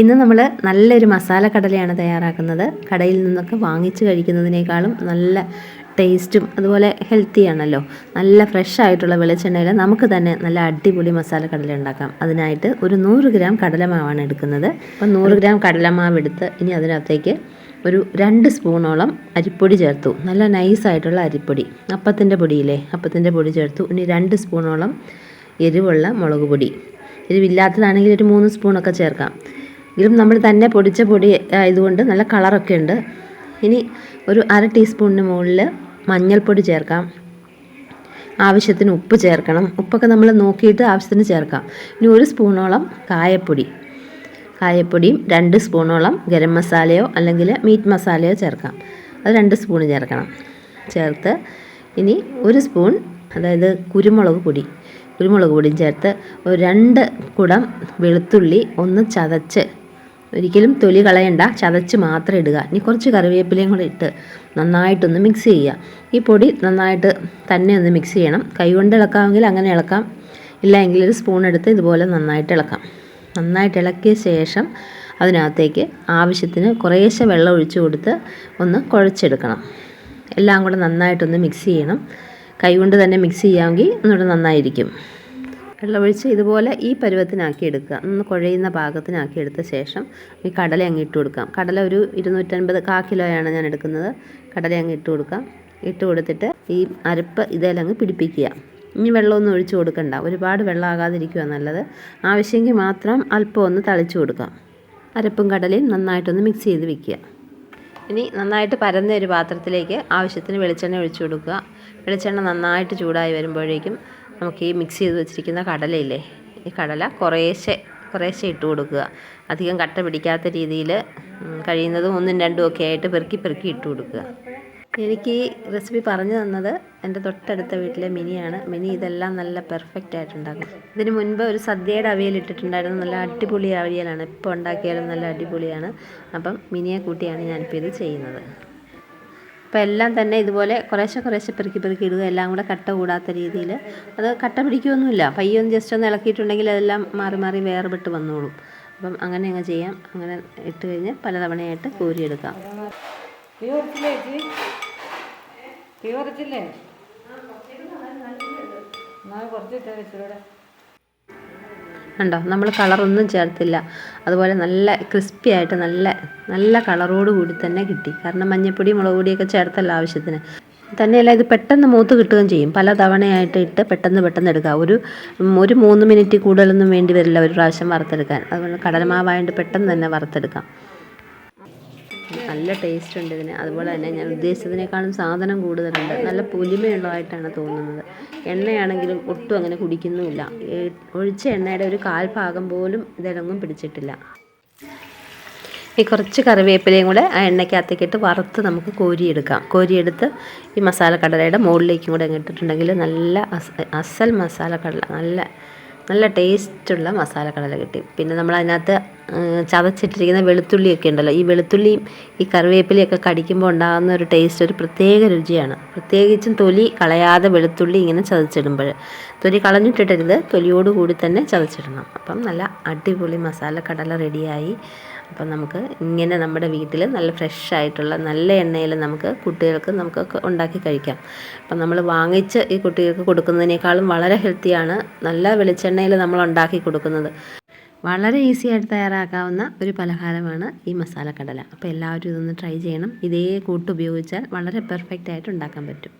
ഇന്ന് നമ്മൾ നല്ലൊരു മസാല കടലയാണ് തയ്യാറാക്കുന്നത്. കടയിൽ നിന്നൊക്കെ വാങ്ങിച്ച് കഴിക്കുന്നതിനേക്കാളും നല്ല ടേസ്റ്റും അതുപോലെ ഹെൽത്തിയാണല്ലോ നല്ല ഫ്രഷ് ആയിട്ടുള്ള വെളിച്ചെണ്ണയിൽ നമുക്ക് തന്നെ നല്ല അടിപൊളി മസാല കടല ഉണ്ടാക്കാം. അതിനായിട്ട് ഒരു നൂറ് ഗ്രാം കടലമാവാണ് എടുക്കുന്നത്. അപ്പം നൂറ് ഗ്രാം കടലമാവ് എടുത്ത് ഇനി അതിനകത്തേക്ക് ഒരു രണ്ട് സ്പൂണോളം അരിപ്പൊടി ചേർത്തു. നല്ല നൈസായിട്ടുള്ള അരിപ്പൊടി. അപ്പത്തിന്റെ പൊടിയില്ലേ? അപ്പത്തിന്റെ പൊടി ചേർത്തു. ഇനി രണ്ട് സ്പൂണോളം എരിവുള്ള മുളക് പൊടി. എരിവില്ലാത്തതാണെങ്കിൽ ഒരു മൂന്ന് സ്പൂണൊക്കെ ചേർക്കാം. എങ്കിലും നമ്മൾ തന്നെ പൊടിച്ച പൊടി ആയതുകൊണ്ട് നല്ല കളറൊക്കെ ഉണ്ട്. ഇനി ഒരു അര ടീസ്പൂണിന് മുകളിൽ മഞ്ഞൾപ്പൊടി ചേർക്കാം. ആവശ്യത്തിന് ഉപ്പ് ചേർക്കണം. ഉപ്പൊക്കെ നമ്മൾ നോക്കിയിട്ട് ആവശ്യത്തിന് ചേർക്കാം. ഇനി ഒരു സ്പൂണോളം കായപ്പൊടി. കായപ്പൊടിയും രണ്ട് സ്പൂണോളം ഗരം മസാലയോ അല്ലെങ്കിൽ മീറ്റ് മസാലയോ ചേർക്കാം. അത് രണ്ട് സ്പൂൺ ചേർക്കണം. ചേർത്ത് ഇനി ഒരു സ്പൂൺ അതായത് കുരുമുളക് പൊടി. കുരുമുളക് പൊടിയും ചേർത്ത് ഒരു രണ്ട് കുടം വെളുത്തുള്ളി ഒന്ന് ചതച്ച് ഒരിക്കലും തൊലി കളയണ്ട. ചതച്ച് മാത്രം ഇടുക. ഇനി കുറച്ച് കറിവേപ്പിലയും കൂടെ ഇട്ട് നന്നായിട്ടൊന്ന് മിക്സ് ചെയ്യുക. ഈ പൊടി നന്നായിട്ട് തന്നെ ഒന്ന് മിക്സ് ചെയ്യണം. കൈ കൈകൊണ്ട് ഇളക്കാമെങ്കിൽ അങ്ങനെ ഇളക്കാം. ഇല്ല എങ്കിൽ ഒരു സ്പൂൺ എടുത്ത് ഇതുപോലെ നന്നായിട്ട് ഇളക്കാം. നന്നായിട്ട് ഇളക്കിയ ശേഷം അതിനകത്തേക്ക് ആവശ്യത്തിന് കുറേശ്ശെ വെള്ളം ഒഴിച്ചു കൊടുത്ത് ഒന്ന് കുഴച്ചെടുക്കണം. എല്ലാം കൂടെ നന്നായിട്ടൊന്ന് മിക്സ് ചെയ്യണം. കൈകൊണ്ട് തന്നെ മിക്സ് ചെയ്യാമെങ്കിൽ ഒന്നുകൂടെ നന്നായിരിക്കും. വെള്ളമൊഴിച്ച് ഇതുപോലെ ഈ പരുവത്തിനാക്കി എടുക്കുക ഒന്ന് കുഴയുന്ന പാകത്തിനാക്കി എടുത്ത ശേഷം ഈ കടല അങ്ങ് ഇട്ട് കൊടുക്കാം. കടല ഒരു ഇരുന്നൂറ്റൻപത് കാ കിലോയാണ് ഞാൻ എടുക്കുന്നത്. കടല അങ്ങ് ഇട്ട് കൊടുക്കാം. ഇട്ട് കൊടുത്തിട്ട് ഈ അരപ്പ് ഇതേലങ്ങ് പിടിപ്പിക്കുക. ഇനി വെള്ളമൊന്നും ഒഴിച്ചു കൊടുക്കണ്ട. ഒരുപാട് വെള്ളമാകാതിരിക്കുക നല്ലത്. ആവശ്യമെങ്കിൽ മാത്രം അല്പം ഒന്ന് തളിച്ചു കൊടുക്കാം. അരപ്പും കടലയും നന്നായിട്ടൊന്ന് മിക്സ് ചെയ്ത് വെക്കുക. ഇനി നന്നായിട്ട് പരന്ന ഒരു പാത്രത്തിലേക്ക് ആവശ്യത്തിന് വെളിച്ചെണ്ണ ഒഴിച്ചു കൊടുക്കുക. വെളിച്ചെണ്ണ നന്നായിട്ട് ചൂടായി വരുമ്പോഴേക്കും നമുക്ക് ഈ മിക്സ് ചെയ്ത് വെച്ചിരിക്കുന്ന കടലയില്ലേ ഈ കടല കുറേശ്ശെ കുറേശ്ശെ ഇട്ട് കൊടുക്കുക. അധികം കട്ട പിടിക്കാത്ത രീതിയിൽ കഴിയുന്നതും ഒന്നും രണ്ടും ഒക്കെ ആയിട്ട് പെറുക്കി പെറുക്കി ഇട്ട് കൊടുക്കുക. എനിക്ക് ഈ റെസിപ്പി പറഞ്ഞു തന്നത് എന്റെ തൊട്ടടുത്ത വീട്ടിലെ മിനിയാണ്. മിനി ഇതെല്ലാം നല്ല പെർഫെക്റ്റ് ആയിട്ടുണ്ടാക്കും ഇതിന് മുൻപ് ഒരു സദ്യയുടെ അവിയൽ ഇട്ടിട്ടുണ്ടായിരുന്നു. നല്ല അടിപൊളി അവിയലാണ്. ഇപ്പോൾ ഉണ്ടാക്കിയാലും നല്ല അടിപൊളിയാണ്. അപ്പം മിനിയെ കൂട്ടിയാണ് ഞാനിപ്പോൾ ഇത് ചെയ്യുന്നത്. അപ്പോൾ എല്ലാം തന്നെ ഇതുപോലെ കുറേശ്ശെ കുറേശ്ശെ പെറുക്കി പെറുക്കി ഇടുക എല്ലാം കൂടെ കട്ട കൂടാത്ത രീതിയിൽ. അത് കട്ട പിടിക്കുകയൊന്നുമില്ല പയ്യെ ഒന്ന് ജസ്റ്റ് ഒന്ന് ഇളക്കിയിട്ടുണ്ടെങ്കിൽ അതെല്ലാം മാറി മാറി വേർപെട്ട് വന്നോളും. അപ്പം അങ്ങനെ അങ്ങ് ചെയ്യാം. അങ്ങനെ ഇട്ട് കഴിഞ്ഞ് പലതവണയായിട്ട് കോരിയെടുക്കാം. കുറച്ചില്ലേ കുറച്ചിട്ടാ കണ്ടോ? നമ്മൾ കളറൊന്നും ചേർത്തില്ല. അതുപോലെ നല്ല ക്രിസ്പി ആയിട്ട് നല്ല നല്ല കളറോട് കൂടി തന്നെ കിട്ടി. കാരണം മഞ്ഞപ്പൊടി മുളക് പൊടിയൊക്കെ ചേർത്തല്ല ആവശ്യത്തിന്. തന്നെയല്ല ഇത് പെട്ടെന്ന് മൂത്ത് കിട്ടുകയും ചെയ്യും. പല തവണയായിട്ട് ഇട്ട് പെട്ടെന്ന് പെട്ടെന്ന് എടുക്കുക ഒരു ഒരു മൂന്ന് മിനിറ്റ് കൂടുതലൊന്നും വേണ്ടി വരില്ല ഒരു പ്രാവശ്യം വറുത്തെടുക്കാൻ. അതുകൊണ്ട് കടലമാവായതുകൊണ്ട് പെട്ടെന്ന് തന്നെ വറുത്തെടുക്കാം. നല്ല ടേസ്റ്റ് ഉണ്ട് ഇതിന്. അതുപോലെ തന്നെ ഞാൻ ഉദ്ദേശിച്ചതിനേക്കാളും സാധനം കൂടുതലുണ്ട്. നല്ല പുലിമയുള്ളതായിട്ടാണ് തോന്നുന്നത്. എണ്ണയാണെങ്കിലും ഒട്ടും അങ്ങനെ കുടിക്കുന്നുമില്ല. ഒഴിച്ച എണ്ണയുടെ ഒരു കാൽഭാഗം പോലും ഇതിലൊന്നും പിടിച്ചിട്ടില്ല. ഈ കുറച്ച് കറിവേപ്പിലയും കൂടെ ആ എണ്ണയ്ക്കകത്തേക്ക് ഇട്ട് വറുത്ത് നമുക്ക് കോരിയെടുക്കാം. കോരിയെടുത്ത് ഈ മസാല കടലയുടെ മുകളിലേക്കും കൂടെ ഇട്ടിട്ടുണ്ടെങ്കിൽ നല്ല അസ അസൽ മസാല കടല നല്ല നല്ല ടേസ്റ്റുള്ള മസാല കടല കിട്ടി. പിന്നെ നമ്മൾ അതിനകത്ത് ചതച്ചിട്ടിരിക്കുന്ന വെളുത്തുള്ളിയൊക്കെ ഉണ്ടല്ലോ. ഈ വെളുത്തുള്ളിയും ഈ കറിവേപ്പിലയൊക്കെ കടിക്കുമ്പോൾ ഉണ്ടാകുന്ന ഒരു ടേസ്റ്റ് ഒരു പ്രത്യേക രുചിയാണ്. പ്രത്യേകിച്ചും തൊലി കളയാതെ വെളുത്തുള്ളി ഇങ്ങനെ ചതച്ചിടുമ്പോൾ. തൊലി കളഞ്ഞിട്ടിട്ടരുത്. തൊലിയോട് കൂടി തന്നെ ചതച്ചിടണം. അപ്പം നല്ല അടിപൊളി മസാല കടല റെഡിയായി. അപ്പം നമുക്ക് ഇങ്ങനെ നമ്മുടെ വീട്ടിൽ നല്ല ഫ്രഷ് ആയിട്ടുള്ള നല്ല എണ്ണയിൽ നമുക്ക് കുട്ടികൾക്ക് നമുക്ക് ഉണ്ടാക്കി കഴിക്കാം. അപ്പം നമ്മൾ വാങ്ങിച്ച് ഈ കുട്ടികൾക്ക് കൊടുക്കുന്നതിനേക്കാളും വളരെ ഹെൽത്തിയാണ് നല്ല വെളിച്ചെണ്ണയിൽ നമ്മൾ ഉണ്ടാക്കി കൊടുക്കുന്നത്. വളരെ ഈസി ആയിട്ട് തയ്യാറാക്കാവുന്ന ഒരു പലഹാരമാണ് ഈ മസാല കടല അപ്പോൾ എല്ലാവരും ഇതൊന്ന് ട്രൈ ചെയ്യണം. ഇതേ കൂട്ട് ഉപയോഗിച്ചാൽ വളരെ പെർഫെക്റ്റ് ആയിട്ട് ഉണ്ടാക്കാൻ പറ്റും.